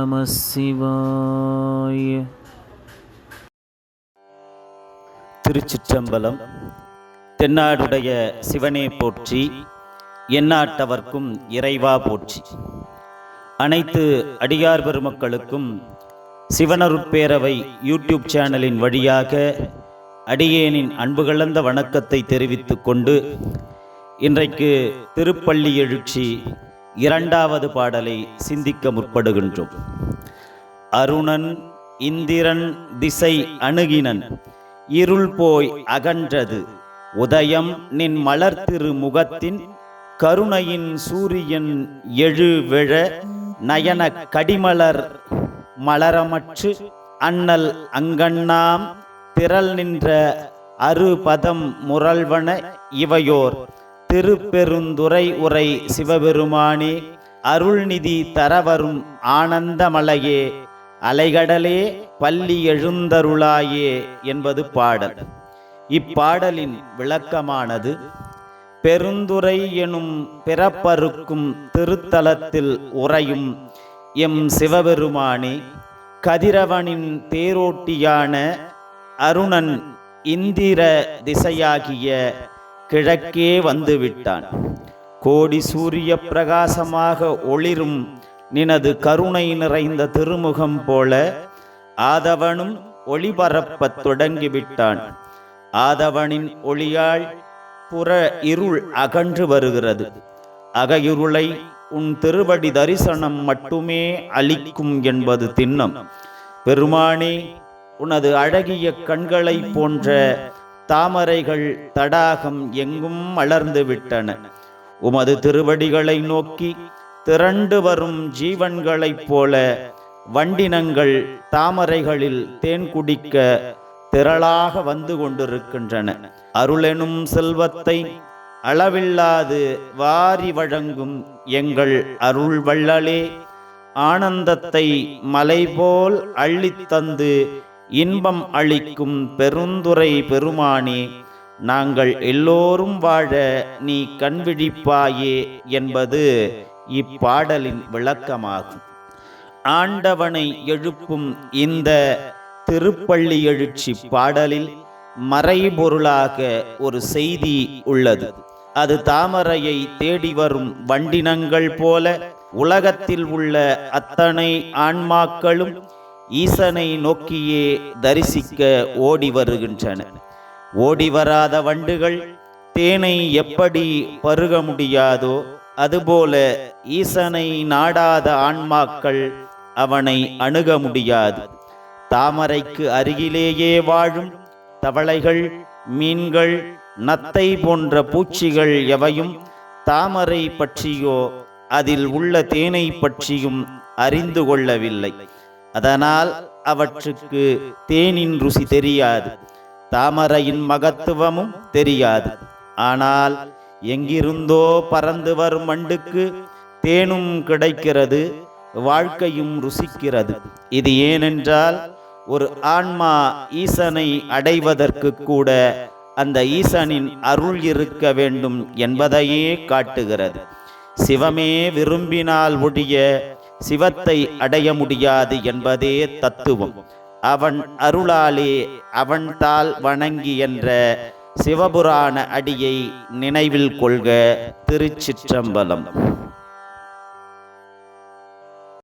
நம சிவாய திருச்சிற்றம்பலம் தென்னாடுடைய சிவனே போற்றி எந்நாட்டவர்க்கும் இறைவா போற்றி. அனைத்து அடியார் பெருமக்களுக்கும் சிவனருட்பேரவை யூடியூப் சேனலின் வழியாக அடியேனின் அன்பு கலந்த வணக்கத்தை தெரிவித்து கொண்டு இன்றைக்கு திருப்பள்ளி எழுச்சி இரண்டாவது பாடலை சிந்திக்க முற்படுகின்றோம். அருணன் இந்திரன் திசை அணுகினன் இருள் போய் அகன்றது. உதயம் நின் மலர்த்திரு முகத்தின் கருணையின் சூரியன் எழுவிழ நயன கடிமலர் மலரமற்று அண்ணல் அங்கண்ணாம் திரள் நின்ற அறுபதம் முரல்வன இவையோர். திருப்பெருந்துறை உரை சிவபெருமானே அருள்நிதி தரவரும் ஆனந்தமலையே அலைகடலே பள்ளி எழுந்தருளாயே என்பது பாடல். இப்பாடலின் விளக்கமானது பெருந்துரை எனும் பிறப்பருக்கும் திருத்தலத்தில் உறையும் எம் சிவபெருமானே கதிரவனின் தேரோட்டியான அருணன் இந்திர திசையாகிய கிழக்கே வந்துவிட்டான். கோடி சூரிய பிரகாசமாக ஒளிரும் நினது கருணை நிறைந்த திருமுகம் போல ஆதவனும் ஒளிபரப்பத் தொடங்கிவிட்டான். ஆதவனின் ஒளியால் புற இருள் அகன்று வருகிறது. அகையுருளை உன் திருவடி தரிசனம் மட்டுமே அளிக்கும் என்பது திண்ணம். பெருமானே உனது அழகிய கண்களைப் போன்ற தாமரைகள் தடாகம் எங்கும் மலர்ந்து விட்டன. உமது திருவடிகளை நோக்கி திரண்டு வரும் ஜீவன்களைப் போல வண்டினங்கள் தாமரைகளில் தேன் குடிக்க திரளாக வந்து கொண்டிருக்கின்றன. அருளெனும் செல்வத்தை அளவில்லாது வாரி வழங்கும் எங்கள் அருள் வள்ளலே ஆனந்தத்தை மலை போல் அள்ளித்தந்து இன்பம் அளிக்கும் பெருந்துரை பெருமானே நாங்கள் எல்லோரும் வாழ நீ கண்விழிப்பாயே என்பது இப்பாடலின் விளக்கமாகும். ஆண்டவனை எழுப்பும் இந்த திருப்பள்ளி எழுச்சி பாடலில் மறைபொருளாக ஒரு செய்தி உள்ளது. அது தாமரையை தேடி வரும் வண்டினங்கள் போல உலகத்தில் உள்ள அத்தனை ஆன்மாக்களும் ஈசனை நோக்கியே தரிசிக்க ஓடி வருகின்றன. ஓடி வராத வண்டுகள் தேனை எப்படி பருக முடியாதோ அதுபோல ஈசனை நாடாத ஆன்மாக்கள் அவனை அணுக முடியாது. தாமரைக்கு அருகிலேயே வாழும் தவளைகள் மீன்கள் நத்தை போன்ற பூச்சிகள் எவையும் தாமரை பற்றியோ அதில் உள்ள தேனை பற்றியும் அறிந்து கொள்ளவில்லை. அதனால் அவற்றுக்கு தேனின் ருசி தெரியாது தாமரையின் மகத்துவமும் தெரியாது. ஆனால் எங்கிருந்தோ பறந்து வரும் மண்டுக்கு தேனும் கிடைக்கிறது வாழ்க்கையும் ருசிக்கிறது. இது ஏனென்றால் ஒரு ஆன்மா ஈசனை அடைவதற்கு கூட அந்த ஈசனின் அருள் இருக்க வேண்டும் என்பதையே காட்டுகிறது. சிவமே விரும்பினால் ஒழிய சிவத்தை அடைய முடியாது என்பதே தத்துவம். அவன் அருளாலே அவன்தால் வணங்கி என்ற சிவபுராண அடியை நினைவில் கொள்க திருச்சிற்றம்பலம்.